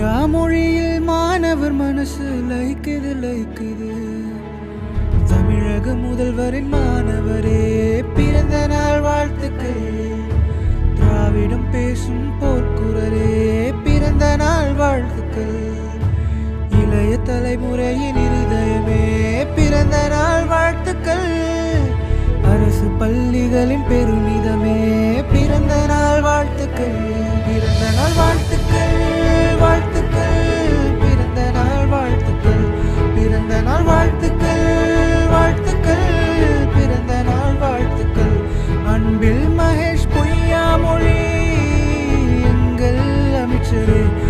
மாயா மொழியில் மாணவர் மனசு லைக்குது லைக்குது தமிழக முதல்வரின் மாணவரே பிறந்த நாள் வாழ்த்துக்கள். திராவிடம் பேசும் போர்க்குரரே பிறந்த நாள் வாழ்த்துக்கள். இளைய தலைமுறையின் இருதயமே பிறந்த நாள் வாழ்த்துக்கள். அரசு பள்ளிகளின் பெருமை today